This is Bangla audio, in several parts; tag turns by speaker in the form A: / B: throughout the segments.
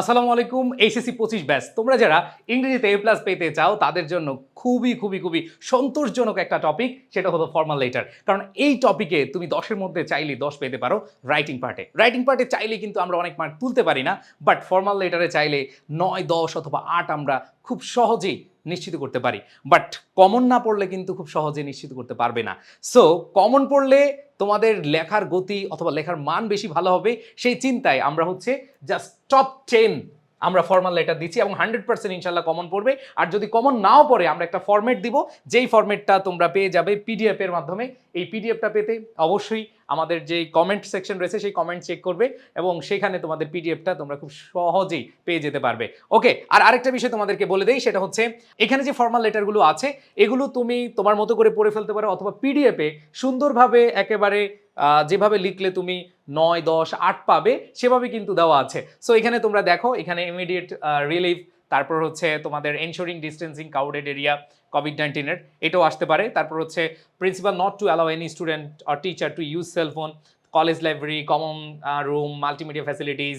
A: আসসালামু আলাইকুম এইচএসসি পঁচিশ ব্যাস। তোমরা যারা ইংরেজিতে এ প্লাস পেতে চাও, তাদের জন্য খুবই খুবই খুবই সন্তোষজনক একটা টপিক সেটা হলো ফর্মাল লেটার কারণ এই টপিকে তুমি দশের মধ্যে চাইলে দশ পেতে পারো রাইটিং পার্টে রাইটিং পার্টে চাইলে কিন্তু আমরা অনেক মার্ক তুলতে পারি না বাট ফর্মাল লেটারে চাইলে নয়, দশ অথবা আট আমরা খুব সহজেই নিশ্চিত করতে পারি। বাট কমন না পড়লে কিন্তু খুব সহজে নিশ্চিত করতে পারবে না। সো কমন পড়লে তোমাদের লেখার গতি অথবা লেখার মান বেশি ভালো হবে, সেই চিন্তায় আমরা হচ্ছে জাস্ট টপ টেন আমরা ফর্মাল লেটার দিচ্ছি এবং হান্ড্রেড পার্সেন্ট ইনশাল্লাহ কমন পড়বে। আর যদি কমন নাও পড়ে, আমরা একটা ফর্মেট দিব, যেই ফর্মেটটা তোমরা পেয়ে যাবে পিডিএফের মাধ্যমে। এই পিডিএফটা পেতে অবশ্যই আমাদের যে কমেন্ট সেকশন রয়েছে, সেই কমেন্ট চেক করবে এবং সেখানে তোমাদের পিডিএফটা তোমরা খুব সহজেই পেয়ে যেতে পারবে। ওকে আর আরেকটা বিষয় তোমাদেরকে বলে দেই, সেটা হচ্ছে, এখানে যে ফর্মাল লেটারগুলো আছে, এগুলো তুমি তোমার মতো করে পড়ে ফেলতে পারো অথবা পিডিএফে সুন্দরভাবে একেবারে যেভাবে লিখলে তুমি নয়, দশ, আট পাবে, সেভাবে কিন্তু দেওয়া আছে। সো এখানে তোমরা দেখো, এখানে ইমিডিয়েট রিলিফ তারপর হচ্ছে তোমাদের ensuring distancing crowded area Covid নাইন্টিনের এটাও আসতে পারে। তারপর হচ্ছে principal not to allow any student or teacher to use cellphone college library common room multimedia facilities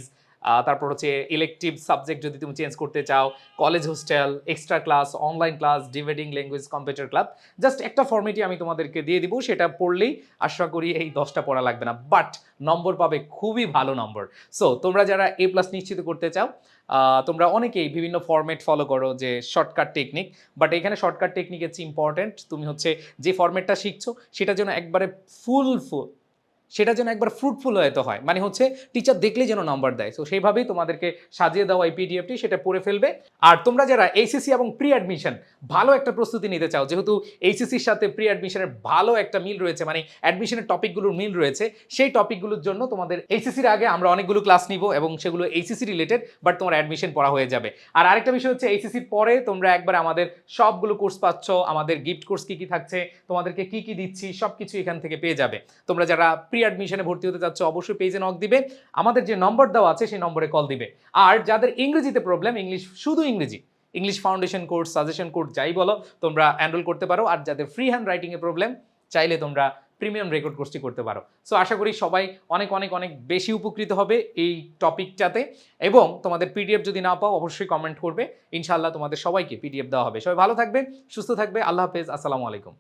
A: তারপর হচ্ছে ইলেকটিভ সাবজেক্ট যদি তুমি চেঞ্জ করতে চাও college hostel extra class online class dividing language computer club just একটা ফর্মেটই আমি তোমাদেরকে দিয়ে দিব, সেটা পড়লেই আশা করি এই দশটা পড়া লাগবে না। বাট নম্বর পাবে খুবই ভালো নম্বর সো তোমরা যারা এ প্লাস নিশ্চিত করতে চাও তোমরা অনেকেই বিভিন্ন ফরম্যাট ফলো করো যে শর্টকাট টেকনিক বাট এখানে শর্টকাট টেকনিক হচ্ছে ইম্পর্টেন্ট তুমি হচ্ছে যে ফরম্যাটটা শিখছো, সেটা যেন একবারে ফুল ফুল সেটা যেন একবার ফ্রুটফুল হয়তো হয়। মানে হচ্ছে টিচার দেখলেই যেন নাম্বার দেয়। তো সেইভাবেই তোমাদেরকে সাজিয়ে দেওয়া এই পিডিএফটি সেটা পড়ে ফেলবে। আর তোমরা যারা এইচএসসি এবং প্রি অ্যাডমিশন ভালো একটা প্রস্তুতি নিতে চাও, যেহেতু এইচএসসির সাথে প্রি অ্যাডমিশনের ভালো একটা মিল রয়েছে মানে অ্যাডমিশনের টপিকগুলোর মিল রয়েছে, সেই টপিকগুলোর জন্য তোমাদের এইচএসসির আগে আমরা অনেকগুলো ক্লাস নিব এবং সেগুলো এইচএসসি রিলেটেড বাট তোমার অ্যাডমিশন পড়া হয়ে যাবে। আর আরেকটা বিষয় হচ্ছে এইচএসসির পরে তোমরা একবার আমাদের সবগুলো কোর্স পাচ্ছ, আমাদের গিফট কোর্স কি কি থাকছে, তোমাদেরকে কি কি দিচ্ছি সব কিছু এখান থেকে পেয়ে যাবে। তোমরা যারা প্রি অ্যাডমিশনে ভর্তি হতে চাচ্ছ, অবশ্যই পেজে নক দিবে। আমাদের যে নম্বর দেওয়া আছে, সেই নম্বরে কল দিবে। আর যাদের ইংরেজিতে প্রবলেম ইংলিশ শুধু ইংরেজি English foundation course suggestion course যাই বলো, তোমরা এনরোল করতে পারো। আর যাদের ফ্রি হ্যান্ড রাইটিংয়ে প্রবলেম চাইলে তোমরা প্রিমিয়াম রেকর্ড কোর্সটি করতে পারো। সো আশা করি সবাই অনেক অনেক অনেক বেশি উপকৃত হবে এই টপিকটাতে এবং তোমাদের পিডিএফ যদি না পাও, অবশ্যই কমেন্ট করবে। ইনশাআল্লাহ তোমাদের সবাইকে পিডিএফ দেওয়া হবে। সবাই ভালো থাকবে, সুস্থ থাকবে। আল্লাহ হাফেজ। আসসালামু আলাইকুম।